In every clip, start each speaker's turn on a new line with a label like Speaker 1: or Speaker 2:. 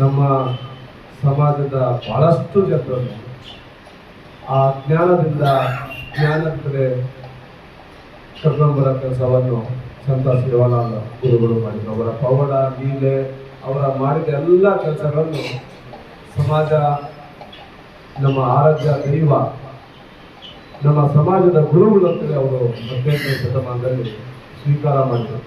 Speaker 1: ನಮ್ಮ ಸಮಾಜದ ಬಹಳಷ್ಟು ಜನರನ್ನು ಆ ಜ್ಞಾನದಿಂದ ಜ್ಞಾನಕ್ಕೆ ಕಡೆ ಕೆಲಸವನ್ನು ಸಂತ ಶಿವಾನಂದ ಗುರುಗಳು ಮಾಡಿದರು. ಅವರ ಪವಾಡ, ಲೀಲೆ, ಅವರ ಮಾಡಿದ ಎಲ್ಲ ಕೆಲಸಗಳನ್ನು ಸಮಾಜ, ನಮ್ಮ ಆರಾಧ್ಯ ದೈವ, ನಮ್ಮ ಸಮಾಜದ ಗುರುಗಳಂತಲೇ ಅವರು ಹದಿನೆಂಟನೇ ಶತಮಾನದಲ್ಲಿ ಸ್ವೀಕಾರ ಮಾಡಿದರು.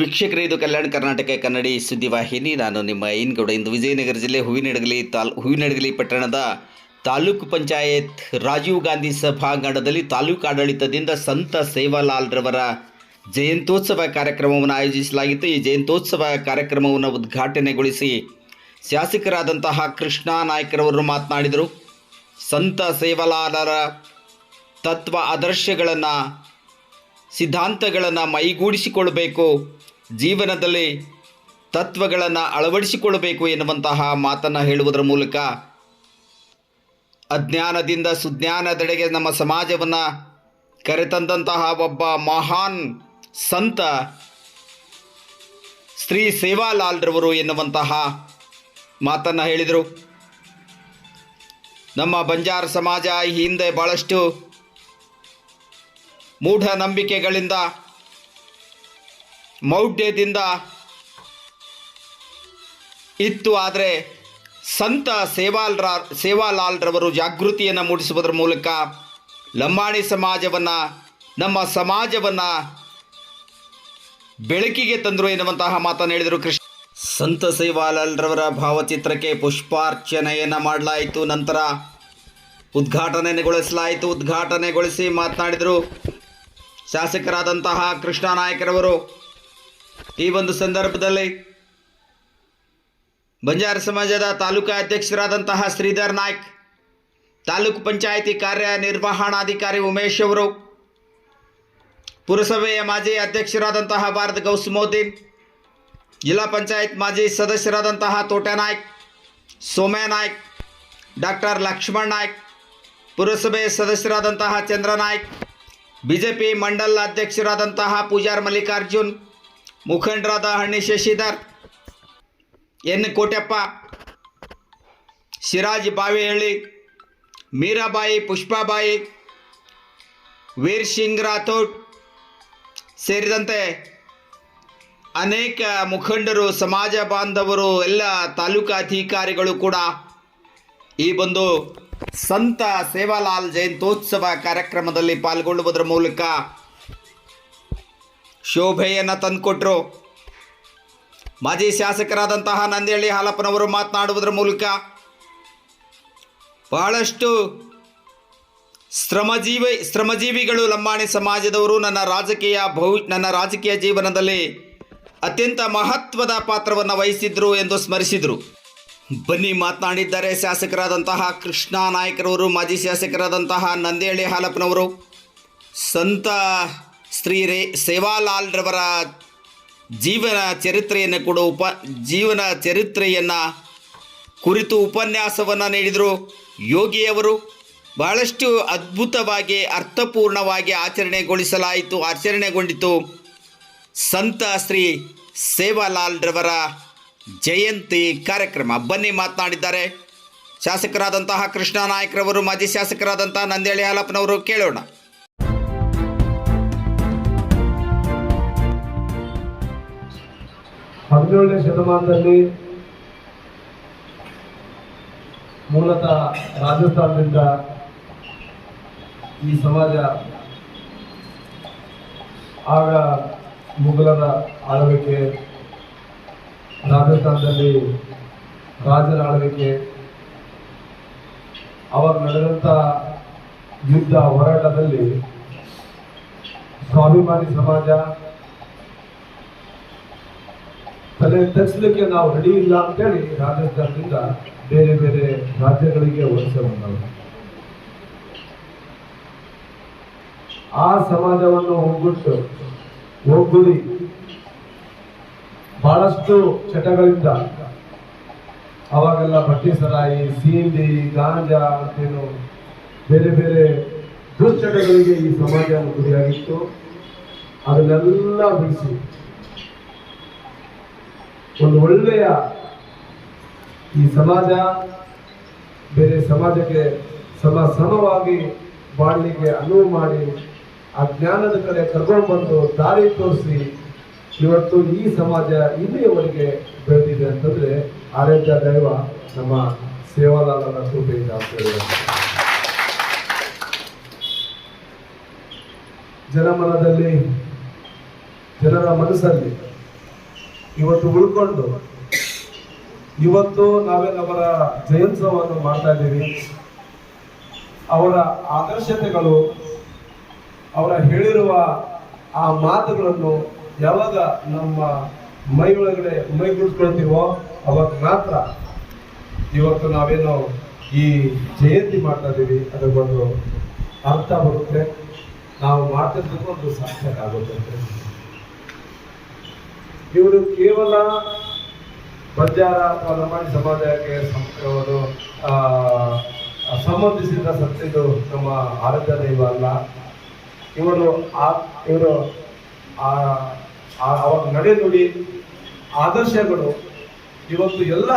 Speaker 2: ವೀಕ್ಷಕರೇ, ಇದು ಕಲ್ಯಾಣ ಕರ್ನಾಟಕ ಕನ್ನಡಿ ಸುದ್ದಿವಾಹಿನಿ ನಾನು ನಿಮ್ಮ ಐನ್ಗೌಡ. ಇಂದು ವಿಜಯನಗರ ಜಿಲ್ಲೆ ಹೂವಿನಡಗಲಿ ತಾಲ್, ಹೂವಿನಡಗಲಿ ಪಟ್ಟಣದ ತಾಲೂಕು ಪಂಚಾಯತ್ ರಾಜೀವ್ ಗಾಂಧಿ ಸಭಾಂಗಣದಲ್ಲಿ ತಾಲೂಕು ಆಡಳಿತದಿಂದ ಸಂತ ಸೇವಾಲಾಲ್ರವರ ಜಯಂತ್ಯೋತ್ಸವ ಕಾರ್ಯಕ್ರಮವನ್ನು ಆಯೋಜಿಸಲಾಗಿತ್ತು. ಈ ಜಯಂತ್ಯೋತ್ಸವ ಕಾರ್ಯಕ್ರಮವನ್ನು ಉದ್ಘಾಟನೆಗೊಳಿಸಿ ಶಾಸಕರಾದಂತಹ ಕೃಷ್ಣ ನಾಯ್ಕರವರು ಮಾತನಾಡಿದರು. ಸಂತ ಸೇವಾಲಾಲರ ತತ್ವ ಆದರ್ಶಗಳನ್ನು, ಸಿದ್ಧಾಂತಗಳನ್ನು ಮೈಗೂಡಿಸಿಕೊಳ್ಳಬೇಕು ಜೀವನದಲ್ಲಿ ತತ್ವಗಳನ್ನು ಅಳವಡಿಸಿಕೊಳ್ಳಬೇಕು ಎನ್ನುವಂತಹ ಮಾತನ್ನು ಹೇಳುವುದರ ಮೂಲಕ ಅಜ್ಞಾನದಿಂದ ಸುಜ್ಞಾನದೆಡೆಗೆ ನಮ್ಮ ಸಮಾಜವನ್ನು ಕರೆತಂದಂತಹ ಒಬ್ಬ ಮಹಾನ್ ಸಂತ ಶ್ರೀ ಸೇವಾಲಾಲ್ರವರು ಎನ್ನುವಂತಹ ಮಾತನ್ನು ಹೇಳಿದರು. ನಮ್ಮ ಬಂಜಾರ ಸಮಾಜ ಈ ಹಿಂದೆ ಭಾಳಷ್ಟು ಮೂಢನಂಬಿಕೆಗಳಿಂದ ಮೌಢ್ಯದಿಂದ ಇತ್ತು, ಆದರೆ ಸಂತ ಸೇವಾಲ್ರ, ಸೇವಾಲಾಲ್ರವರು ಜಾಗೃತಿಯನ್ನು ಮೂಡಿಸುವುದರ ಮೂಲಕ ಲಂಬಾಣಿ ಸಮಾಜವನ್ನು, ನಮ್ಮ ಸಮಾಜವನ್ನು ಬೆಳಕಿಗೆ ತಂದರು ಎನ್ನುವಂತಹ ಮಾತನ್ನು ಹೇಳಿದರು ಕೃಷ್ಣ ಸಂತ ಸೇವಾಲಾಲ್ರವರ ಭಾವಚಿತ್ರಕ್ಕೆ ಪುಷ್ಪಾರ್ಚನೆಯನ್ನು ಮಾಡಲಾಯಿತು. ನಂತರ ಉದ್ಘಾಟನೆಗೊಳಿಸಲಾಯಿತು. ಉದ್ಘಾಟನೆಗೊಳಿಸಿ ಮಾತನಾಡಿದರು ಶಾಸಕರಾದಂತಹ ಕೃಷ್ಣ ನಾಯಕರವರು ಈ ಒಂದು ಸಂದರ್ಭದಲ್ಲಿ ಬಂಜಾರ ಸಮಾಜದ ತಾಲೂಕಾ ಅಧ್ಯಕ್ಷರಾದಂತಹ ಶ್ರೀಧರ್ ನಾಯ್ಕ್ ತಾಲೂಕು ಪಂಚಾಯಿತಿ ಕಾರ್ಯನಿರ್ವಹಣಾಧಿಕಾರಿ ಉಮೇಶ್ ಅವರು ಪುರಸಭೆಯ ಮಾಜಿ ಅಧ್ಯಕ್ಷರಾದಂತಹ ಭಾರತ್ ಗೌಸ್ಮೋದ್ದೀನ್ ಜಿಲ್ಲಾ ಪಂಚಾಯತ್ ಮಾಜಿ ಸದಸ್ಯರಾದಂತಹ ತೋಟ ನಾಯ್ಕ್ ಸೋಮ್ಯ ನಾಯ್ಕ್ ಡಾಕ್ಟರ್ ಲಕ್ಷ್ಮಣ್ ನಾಯ್ಕ್ ಪುರಸಭೆ ಸದಸ್ಯರಾದಂತಹ Chandra Naik B J P ಮಂಡಲ ಅಧ್ಯಕ್ಷರಾದಂತಹ ಪೂಜಾರ್ ಮಲ್ಲಿಕಾರ್ಜುನ್ ಮುಖಂಡರಾದ ಹಣ್ಣಿ ಶಶಿಧರ್, ಎನ್ ಕೋಟ್ಯಪ್ಪ ಸಿರಾಜ್ ಬಾವಿಹಳ್ಳಿ, ಮೀರಾಬಾಯಿ, ಪುಷ್ಪಾಬಾಯಿ, ವೀರ್ ಸಿಂಗ್ ರಾಥೋಡ್ ಸೇರಿದಂತೆ ಅನೇಕ ಮುಖಂಡರು, ಸಮಾಜ ಬಾಂಧವರು, ಎಲ್ಲ ತಾಲೂಕಾ ಅಧಿಕಾರಿಗಳು ಕೂಡ ಈ ಒಂದು ಸಂತ ಸೇವಾಲಾಲ್ ಜಯಂತ್ಯೋತ್ಸವ ಕಾರ್ಯಕ್ರಮದಲ್ಲಿ ಪಾಲ್ಗೊಳ್ಳುವುದರ ಮೂಲಕ ಶೋಭೆಯನ್ನು ತಂದುಕೊಟ್ರು. ಮಾಜಿ ಶಾಸಕರಾದಂತಹ ನಂದಿಹಳ್ಳಿ ಹಾಲಪ್ಪನವರು ಮಾತನಾಡುವುದರ ಮೂಲಕ ಬಹಳಷ್ಟು ಶ್ರಮಜೀವಿ, ಶ್ರಮಜೀವಿಗಳು ಲಂಬಾಣಿ ಸಮಾಜದವರು ನನ್ನ ರಾಜಕೀಯ ಭವಿ, ನನ್ನ ರಾಜಕೀಯ ಜೀವನದಲ್ಲಿ ಅತ್ಯಂತ ಮಹತ್ವದ ಪಾತ್ರವನ್ನು ವಹಿಸಿದ್ರು ಎಂದು ಸ್ಮರಿಸಿದರು. ಬನ್ನಿ ಮಾತನಾಡಿದ್ದಾರೆ ಶಾಸಕರಾದಂತಹ ಕೃಷ್ಣ ನಾಯಕರವರು, ಮಾಜಿ ಶಾಸಕರಾದಂತಹ ನಂದಿಹಳ್ಳಿ ಹಾಲಪ್ಪನವರು. ಸಂತ ಶ್ರೀ ರೇ ಸೇವಾಲಾಲ್ರವರ ಜೀವನ ಚರಿತ್ರೆಯನ್ನು ಕೂಡ, ಉಪ, ಜೀವನ ಚರಿತ್ರೆಯನ್ನು ಕುರಿತು ಉಪನ್ಯಾಸವನ್ನು ನೀಡಿದರು. ಯೋಗಿಯವರು ಬಹಳಷ್ಟು ಅದ್ಭುತವಾಗಿ, ಅರ್ಥಪೂರ್ಣವಾಗಿ ಆಚರಣೆಗೊಳಿಸಲಾಯಿತು, ಆಚರಣೆಗೊಂಡಿತು. ಸಂತ ಶ್ರೀ ಸೇವಾಲಾಲ್ರವರ ಜಯಂತಿ ಕಾರ್ಯಕ್ರಮ. ಬನ್ನಿ ಮಾತನಾಡಿದ್ದಾರೆ. ಶಾಸಕರಾದಂತಹ ಕೃಷ್ಣ ನಾಯಕ್ರವರು ಮಾಜಿ ಶಾಸಕರಾದಂತಹ ನಂದೇಳಿ ಹಾಲಪ್ಪನವರು ಕೇಳೋಣ.
Speaker 1: ಹದಿನೇಳನೇ ಶತಮಾನದಲ್ಲಿ ಮೂಲತಃ ರಾಜಸ್ಥಾನದಿಂದ ಈ ಸಮಾಜ ಆಗ ಮುಗಲರ ಆಳ್ವಿಕೆ, ರಾಜಸ್ಥಾನದಲ್ಲಿ ರಾಜರ ಆಳ್ವಿಕೆ ಅವರು ನಡೆದಂಥ ಯುದ್ಧ ಹೋರಾಟದಲ್ಲಿ ಸ್ವಾಭಿಮಾನಿ ಸಮಾಜ ತಲೆ ತಗ್ಸ್ಲಿಕ್ಕೆ ನಾವು ರೆಡಿ ಇಲ್ಲ ಅಂತೇಳಿ ರಾಜಸ್ಥಾನದಿಂದ ಬೇರೆ ಬೇರೆ ರಾಜ್ಯಗಳಿಗೆ ವಲಸೆ ಬಂದವರು. ಆ ಸಮಾಜವನ್ನು ಒಗ್ಗಟ್ಟು ಒಗ್ಗೂಡಿ ಬಹಳಷ್ಟು ಚಟಗಳಿಂದ ಅವಾಗೆಲ್ಲ ಬಟ್ಟಿ ಸರಾಯಿ, ಸೀಂಡಿ, ಗಾಂಜಾ ಅಂತೇನು ಬೇರೆ ಬೇರೆ ದುಶ್ಚಟಗಳಿಗೆ ಈ ಸಮಾಜ ಗುರಿಯಾಗಿತ್ತು ಅದನ್ನೆಲ್ಲ ಬಿಡಿಸಿ ಒಂದು ಒಳ್ಳೆಯ ಈ ಸಮಾಜ, ಬೇರೆ ಸಮಾಜಕ್ಕೆ ಸಮ ಸಮವಾಗಿ ಬಾಳ್ಲಿಕ್ಕೆ ಅನುವು ಮಾಡಿ ಆ ಜ್ಞಾನದ ಕಡೆ ಕರ್ಕೊಂಡು ಬಂದು ದಾರಿ ತೋರಿಸಿ ಇವತ್ತು ಈ ಸಮಾಜ ಇಲ್ಲಿಯವರೆಗೆ ಬೆಳೆದಿದೆ ಅಂತಂದ್ರೆ ಆರೋಗ್ಯ ದೈವ ನಮ್ಮ ಸೇವಾಲಾಲರ ಕೃಪೆಯಿಂದ. ಜನಮನದಲ್ಲಿ, ಜನರ ಮನಸ್ಸಲ್ಲಿ ಇವತ್ತು ಉಳ್ಕೊಂಡು ಇವತ್ತು ನಾವೇನು ಅವರ ಜಯಂತ್ಸವವನ್ನು ಮಾಡ್ತಾ ಇದ್ದೀವಿ. ಅವರ ಆದರ್ಶತೆಗಳು, ಅವರ ಹೇಳಿರುವ ಆ ಮಾತುಗಳನ್ನು ಯಾವಾಗ ನಮ್ಮ ಮೈ ಒಳಗಡೆ ಮೈಗೂಡಿಸ್ಕೊಳ್ತೀವೋ ಅವಾಗ ಮಾತ್ರ ಇವತ್ತು ನಾವೇನು ಈ ಜಯಂತಿ ಮಾಡ್ತಾ ಇದ್ದೀವಿ. ಅದಕ್ಕೊಂದು ಅರ್ಥ ಬರುತ್ತೆ. ನಾವು ಮಾಡ್ತಿದ್ದಕ್ಕೂ ಒಂದು ಸಾರ್ಥಕ ಆಗುತ್ತೆ ಇವರು ಕೇವಲ ಬಂಜಾರ ಅಥವಾ ಲಂಬಾಣಿ ಸಮಾಜಕ್ಕೆ ಅವರು ಸಂಬಂಧಿಸಿದ ಸತ್ತಿದ್ದು ನಮ್ಮ ಆರಾಧ್ಯ ದೈವ ಅಲ್ಲ. ಇವರು ಆ, ಇವರು ಅವರ ನಡೆ ನುಡಿ ಆದರ್ಶಗಳು. ಇವತ್ತು ಎಲ್ಲ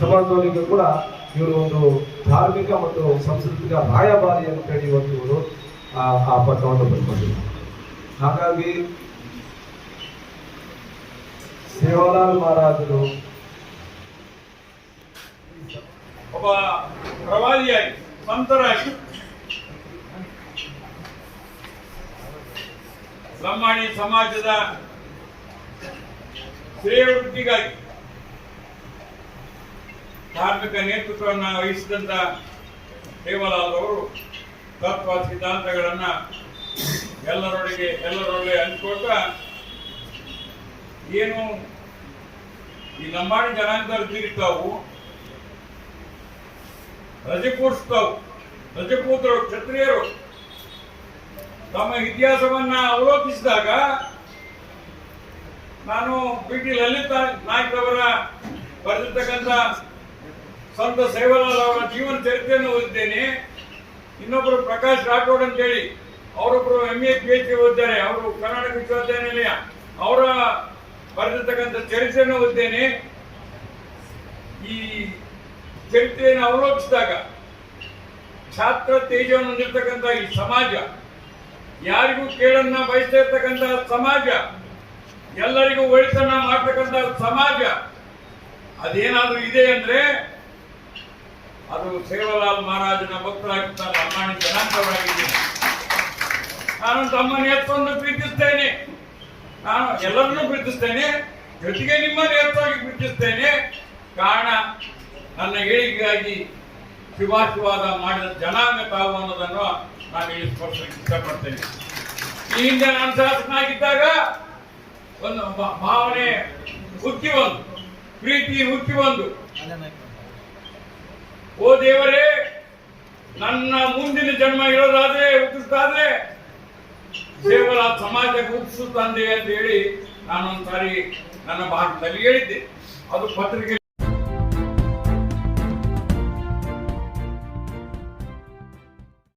Speaker 1: ಸಮಾಜದವರಿಗೂ ಕೂಡ ಇವರು ಒಂದು ಧಾರ್ಮಿಕ ಮತ್ತು ಸಾಂಸ್ಕೃತಿಕ ರಾಯಭಾರಿ ಅಂತ ಹೇಳಿ ಇವತ್ತು ಇವರು, ಆ ಪಟ್ಟವನ್ನು ಬರ್ಕೊಂಡಿದ್ದಾರೆ ಹಾಗಾಗಿ ಸೇವಾಲಾಲ್ ಮಹಾರಾಜರು.
Speaker 3: ಒಬ್ಬ ಪ್ರವಾದಿಯಾಗಿ, ಸಂತರಾಗಿ. ಬ್ರಹ್ಮಾಣಿ ಸಮಾಜದ ಶ್ರೇಯವೃದ್ಧಿಗಾಗಿ ಧಾರ್ಮಿಕ ನೇತೃತ್ವವನ್ನು ವಹಿಸಿದಂತ ದೇವಲಾಲ್ ಅವರು ತತ್ವ ಸಿದ್ಧಾಂತಗಳನ್ನ ಎಲ್ಲರೊಳಗೆ ಎಲ್ಲರೊಳಗೆ ಹಂಚಿಕೊಳ್ತಾ ಏನು ಈ ಲಂಬಾಣಿ ಜನಾಂಗದಲ್ಲಿ ತೀರ್ತಾವು ರಜಕೂಡಿಸ್ತಾವು ರಜಪೂತರು ಕ್ಷತ್ರಿಯರು. ತಮ್ಮ ಇತಿಹಾಸವನ್ನ ಅವಲೋಕಿಸಿದಾಗ ನಾನು ಬಿ ಟಿ ಲಲಿತ ನಾಯ್ಕರವರ ಬರೆದಿರ್ತಕ್ಕಂಥ ಸಂತ ಸೇವಲಾಲ್ ಅವರ ಜೀವನ ಚರಿತ್ರೆಯನ್ನು ಓದಿದ್ದೇನೆ. ಇನ್ನೊಬ್ಬರು ಪ್ರಕಾಶ್ ರಾಠೋಡ್ ಅಂತೇಳಿ ಅವರೊಬ್ಬರು M A P H D ಓದಿದ್ದಾರೆ. ಅವರು ಕರ್ನಾಟಕ ವಿಶ್ವವಿದ್ಯಾನಿಲಯ. ಅವರ ಬರೆದಿರ್ತಕ್ಕಂಥ ಚರಿತ್ರೆಯನ್ನು ಓದ್ತೇನೆ. ಈ ಚರಿತ್ರೆಯನ್ನು ಅವಲೋಕಿಸಿದಾಗ ಛಾತ್ರ ತೇಜವನ್ನು ಹೊಂದಿರತಕ್ಕಂಥ ಈ ಸಮಾಜ, ಯಾರಿಗೂ ಕೇಳನ್ನ ಬಯಸ್ತಾ ಇರ್ತಕ್ಕಂಥ ಸಮಾಜ, ಎಲ್ಲರಿಗೂ ಒಳಿತನ್ನ ಮಾಡ್ತಕ್ಕಂಥ ಸಮಾಜ, ಅದೇನಾದ್ರೂ ಇದೆ ಅಂದ್ರೆ ಅದು ಸೇವಲಾಲ್ ಮಹಾರಾಜನ ಭಕ್ತರಾಗಿದ್ದ ಅಮ್ಮಾಣಿ ಜನಾಂಗವಾಗಿದ್ದೇನೆ ನಾನು ತಮ್ಮನ್ನು ಎತ್ತೊಂದು ಪ್ರೀತಿಸ್ತೇನೆ. ನಾನು ಎಲ್ಲರನ್ನೂ ಪ್ರೀತಿಸ್ತೇನೆ. ಜೊತೆಗೆ ನಿಮ್ಮ ನೇರವಾಗಿ ಪ್ರೀತಿಸ್ತೇನೆ. ಕಾರಣ, ನನ್ನ ಏಳಿಗೆಗಾಗಿ ಶಿವಾಶಿವಾದ ಮಾಡಿದ ಜನಾಂಗ ತಾವು ಅನ್ನೋದನ್ನು ನಾನು ಇಲ್ಲಿ ಸ್ಪರ್ಶಕ್ಕೆ ಇಷ್ಟಪಡ್ತೇನೆ ಈ ಹಿಂದೆ ನಾನು ಶಾಸಕನಾಗಿದ್ದಾಗ ಒಂದು ಭಾವನೆ ಹುಚ್ಚಿ ಬಂದು, ಪ್ರೀತಿ ಹುಚ್ಚಿ ಬಂದು. ಓ ದೇವರೇ, ನನ್ನ ಮುಂದಿನ ಜನ್ಮ ಇರೋದಾದ್ರೆ ಹುಟ್ಟಿಸ್ತಾದ್ರೆ ಕೇವಲ ಸಮಾಜ ರೂಪಿಸುತ್ತಂದೆ ತಂದೆ ಅಂತ ಹೇಳಿ ನಾನೊಂದ್ಸಾರಿ ನನ್ನ ಭಾಗದಲ್ಲಿ ಹೇಳಿದ್ದೆ. ಅದು ಪತ್ರಿಕೆ